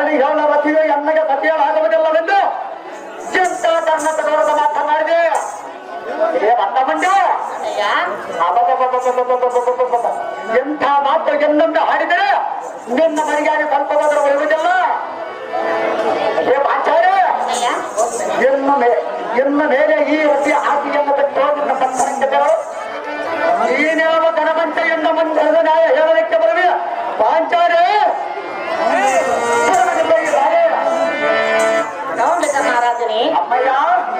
ಸರಣಿ ಹೇಳ ಬತ್ತಿಯೋ ಎನ್ನಗೆ ಸತಿಯಾಗಬಹುದಿಲ್ಲವೆಂದು ಚಿಂತಾ ಮಾತನಾಡಿದೆ ಏ ಬಂದ ಎಂಥ ಮಾತು ಎಂದಂತ ಹಾಡಿದರೆ ನಿನ್ನ ಮರಿಗಾಗಿ ಸ್ವಲ್ಪ ಹೋದ್ರೆ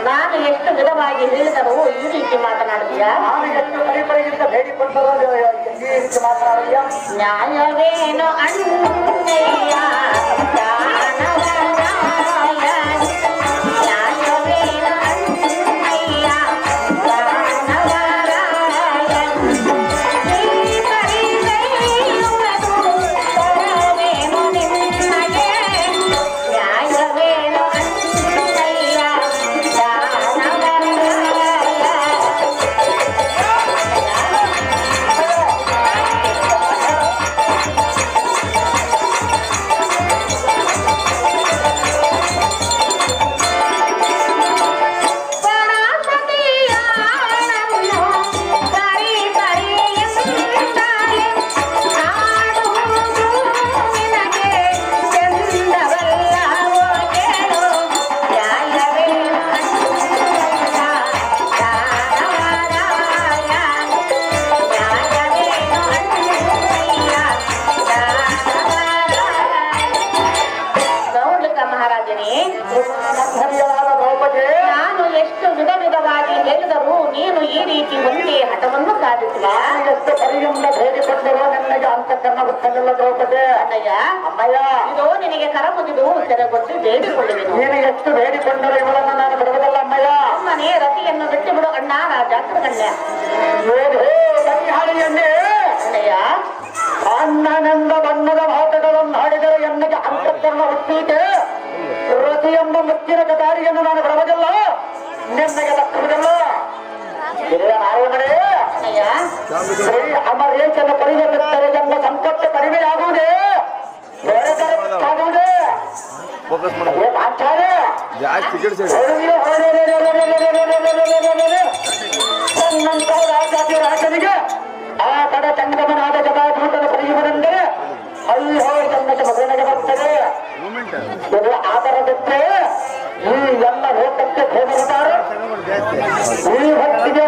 ನಾನು ಎಷ್ಟು ವಿಧವಾಗಿ ಹೇಳಿದವೋ ಈ ರೀತಿ ಮಾತನಾಡುತ್ತೀಯ ನ್ಯಾಯವೇನು ಅಣ್ಣ. ದ್ರೌಪದಿ ನಾನು ಎಷ್ಟು ವಿಧ ವಿಧವಾಗಿ ಹೇಳಿದರೂ ನೀನು ಈ ರೀತಿ ಒಂದೇ ಹಠವನ್ನು ಸಾಧಿಸಿದ ಎಷ್ಟು ಪರಿಯಿಂದ ಬೇಡಿಕೊಂಡರೂ ನಿನ್ನಗೆ ಅಂತಕ್ಕನ್ನ ಗೊತ್ತಾಗಲ್ಲ ದ್ರೌಪದಿ? ಅಣ್ಣಯ್ಯ ಅಮ್ಮಯ್ಯ. ಇದು ನಿನಗೆ ಕರ ಮುಗಿದು ತೆರೆಗೊಟ್ಟು ಬೇಡಿಕೊಳ್ಳುವೆನು. ನೀನು ಎಷ್ಟು ಬೇಡಿಕೊಂಡರೂ ಇವಳನ್ನು ನಾನು ಬಿಡುವುದಲ್ಲ ಅಮ್ಮಯ್ಯ. ಅಮ್ಮನೇ ರತಿಯನ್ನು ಬಿಟ್ಟು ಬಿಡು ಅಣ್ಣ ರಾಜ ಕಣ್ಯ. ಏನೇ ಕೈಹಾಳಿಯನ್ನೇ ಅಣ್ಣಯ್ಯ. ಅಣ್ಣನೆಂದ ಬಣ್ಣದ ಮಾತುಗಳನ್ನು ಹಾಡಿದರೆ ಎನ್ನಗೆ ಅಂತಃಕರಣ ಹುಟ್ಟೀಕೆ ಪ್ರತಿಯೊಂದು ಮುಕ್ಕಿನ ದಾರಿಯನ್ನು ನಾನು ಬರಬಹುದಿಲ್ಲ ನಿನ್ನೆಗೆ ತಪ್ಪುವುದಿಲ್ಲ ಹಿರಿಯ ನಾರಾಯಣರೇ ಶ್ರೀ ಅಮರೇಶನ ಪರಿಗಣಿಸಿದರೆ ಎಂಬ ಸಂಪತ್ತು ಕಡಿಮೆ ಆಗುವುದೇ ರಾಜನಿಗೆ ಆ ಕಡೆ ಚಂದ್ರಮನಾದ প্রত্যেক ভক্তিকে